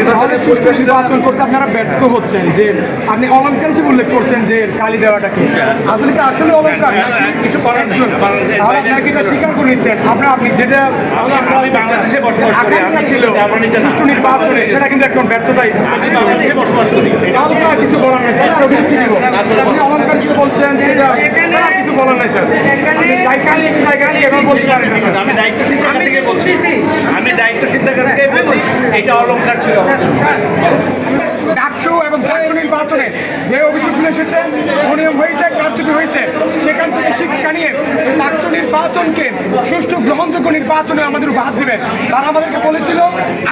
নির্বাচনে সুষ্ঠু নির্বাচন করতে আপনারা ব্যর্থ হচ্ছেন যে আপনি অলঙ্কার হিসেবে উল্লেখ করছেন যে কালি দেওয়াটা কি আসলে কি আসলে অলঙ্কার কিছু করার নেই? তাহলে আপনারা কি এটা স্বীকার করে নিচ্ছেন? আপনার আপনি যেটা আমি বাংলাদেশে বসবাস করি আমি ছিল আপনার। সুষ্ঠু নির্বাচনে সেটা কিন্তু এখন ব্যর্থতাই। আমি বাংলাদেশে বসবাস করি। তো কিছু বলার নাই তাহলে আমি কি দিব? আপনি অলঙ্কার হিসেবে বলছেন যে এটা কিছু বলার নাই স্যার। আমি দায়িত্বশীল জায়গা থেকে বলছি। আমি দায়িত্বশীল জায়গা থেকে বলছি। এটা অলংকার ছিল ডাকসু এবং ডাকসু নির্বাচনে যে অভিযোগগুলো এসেছে অনিয়ম হয়েছে কারচুপি হয়েছে। সেখান থেকে শিক্ষা নিয়ে ডাকসু নির্বাচনকে সুষ্ঠু গ্রহণযোগ্য নির্বাচনে আমাদের উপহার দিবেন তারা আমাদেরকে বলেছিল,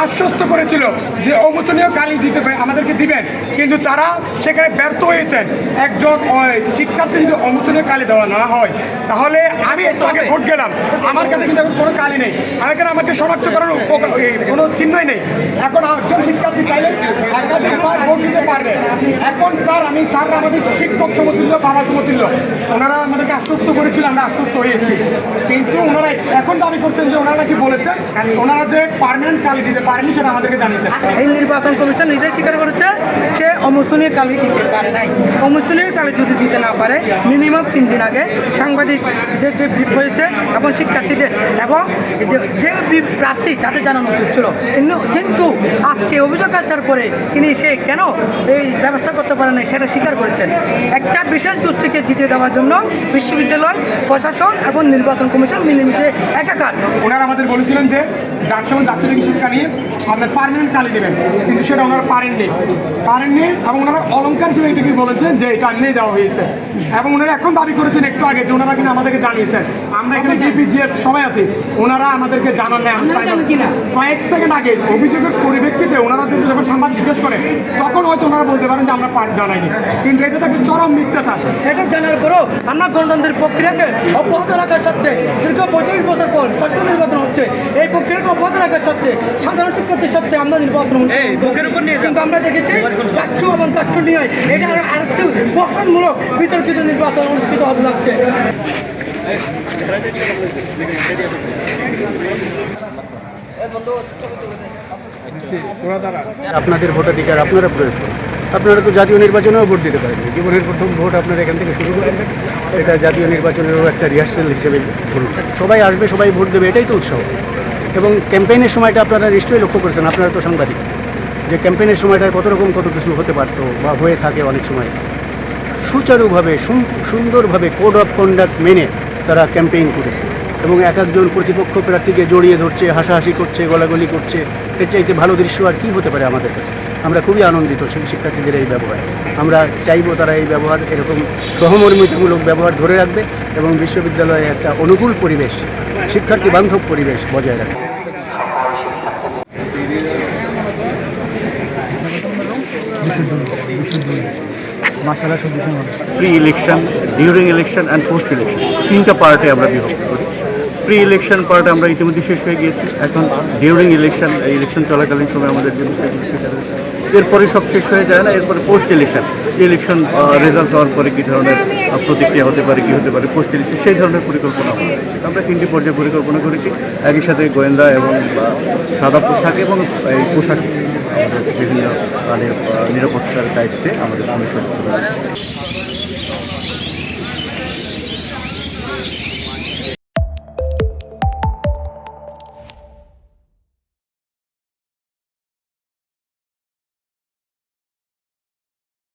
আশ্বস্ত করেছিল যে অমোচনীয় কালি দিতে আমাদেরকে দিবেন। কিন্তু তারা সেখানে ব্যর্থ হয়েছেন একজন শিক্ষার্থী যদি অমোচনীয় কালি দেওয়া না হয়, তাহলে আমি একটু আগে ভোট গেলাম। আমার কাছে কিন্তু এখন কোনো কালি নেই। আর আমাকে শনাক্ত করার কোনো চিহ্নই নেই। এখন একজন শিক্ষার্থী চাইলে একাধিকবার ভোট দিতে পারবে এখন স্যার আমি স্যাররা আমাদের শিক্ষক সমতুল্য বাবা সমতুল্য। ওনারা আমাদেরকে আশ্বস্ত করেছিল আমরা আশ্বস্ত হয়েছি। কিন্তু ওনারা এখন দাবি করছেন যে ওনারা নাকি বলেছেন ওনারা যে পারমানেন্ট কালি দিতে পারেনি সেটা আমাদেরকে জানিয়েছেন এই নির্বাচন কমিশন নিজেই স্বীকার করেছে? সে অমুসুনির কালি দিতে পারে নাই। অমুসুনির কালি যদি দিতে না পারে মিনিমাম তিন দিন আগে সাংবাদিকদের যে ব্রিফ হয়েছে এবং শিক্ষার্থীদের এবং যে- প্রার্থী তাতে জানানো উচিত ছিল। কিন্তু আজকে অভিযোগ আসার পরে তিনি সে কেন এই ব্যবস্থা করতে পারেন নাই সেটা স্বীকার করেছেন। একটা বিশেষ গোষ্ঠীকে জিতিয়ে দেওয়ার জন্য বিশ্ববিদ্যালয়, প্রশাসন এবং নির্বাচন কমিশন মিলেমিশে একাকার। ওনারা আমাদের বলেছিলেন যে ডাকসহ দার্শনিক শিক্ষা নিয়ে আপনার পার্মানেন্ট কালি দেবেন। কিন্তু সেটা ওনারা পারেননি। পারেননি এবং ওনারা অলঙ্কার হিসেবে এটাকে বলেছেন যে এটা নিয়ে দেওয়া হয়েছে। এবং ওনারা এখন দাবি করেছেন একটু আগে যে ওনারা কিনা আমাদেরকে জানিয়েছেন। আমরা এখানে বিপিজিএস সবাই আছি। ওনারা আমাদেরকে জানান কিনা? কয়েক সেকেন্ড আগে অভিযোগের পরিপ্রেক্ষিতে ওনারা কিন্তু যখন সংবাদ জিজ্ঞেস করেন তখন হয়তো ওনারা বলতে পারেন যে আমরা পার জানাইনি। কিন্তু এটা তো একটা চরম মিথ্যাচার। এটা জানার পরও আমরা গণতন্ত্রের প্রক্রিয়াকে অব্যাহত রাখার সত্ত্বে দীর্ঘ পঁয়ত্রিশ বছর পর ছাত্র নির্বাচন হচ্ছে। এই প্রক্রিয়াকে অব্যাহত রাখার সত্ত্বে সাধারণ শিক্ষার্থীর সত্ত্বে আমরা নির্বাচন হচ্ছে কিন্তু আমরা দেখেছি চাচ্ছু এবং চাচ্ছু নিয়ে এটা আর আরেকটু বক্ষণমূলক বিতর্কিত নির্বাচন অনুষ্ঠিত হতে যাচ্ছে। আপনাদের ভোটাধিকার আপনারা প্রয়োগ করুন। আপনারা তো জাতীয় নির্বাচনেও ভোট দিতে পারেন জীবনের প্রথম ভোট আপনারা এখান থেকে শুরু করেন। এটা জাতীয় নির্বাচনেরও একটা রিহার্সেল হিসেবে ধরুন। সবাই আসবে, সবাই ভোট দেবে, এটাই তো উৎসাহ এবং ক্যাম্পেইনের সময়টা আপনারা নিশ্চয়ই লক্ষ্য করেছেন, আপনারা তো সাংবাদিক। যে ক্যাম্পেইনের সময়টা কত রকম, কত কিছু হতে পারতো বা হয়ে থাকে অনেক সময়। সুচারুভাবে সুন- সুন্দরভাবে কোড অফ কন্ডাক্ট মেনে তারা ক্যাম্পেইন করেছে। এবং এক একজন প্রতিপক্ষ প্রার্থীকে জড়িয়ে ধরছে, হাসাহাসি করছে, গলাগলি করছে। এর চাইতে ভালো দৃশ্য আর কী হতে পারে আমাদের কাছে? আমরা খুবই আনন্দিত সেই শিক্ষার্থীদের এই ব্যবহার। আমরা চাইব তারা এই ব্যবহার এরকম সহমর্মিতামূলক ব্যবহার ধরে রাখবে এবং বিশ্ববিদ্যালয়ে একটা অনুকূল পরিবেশ, শিক্ষার্থী বান্ধব পরিবেশ বজায় রাখবে। Pre election during election and post election তিনটা পার্টে আমরা বিভক্ত করি প্রি ইলেকশন পার্ট আমরা ইতিমধ্যে শেষ হয়ে গিয়েছি। এখন ডিউরিং ইলেকশন ইলেকশন চলাকালীন সময় আমাদের যে বিষয়গুলো সেটা এরপরে সব শেষ হয়ে যায় না, এরপরে পোস্ট ইলেকশন ইলেকশন রেজাল্ট হওয়ার পরে কী ধরনের প্রতিক্রিয়া হতে পারে, কী হতে পারে পোস্ট ইলেকশন সেই ধরনের পরিকল্পনা আমরা করেছি। আমরা তিনটি পর্যায়ে পরিকল্পনা করেছি। একই সাথে গোয়েন্দা এবং সাদা পোশাক এবং এই পোশাক, আমাদের বিভিন্ন নিরাপত্তার দায়িত্বে আমাদের পুলিশ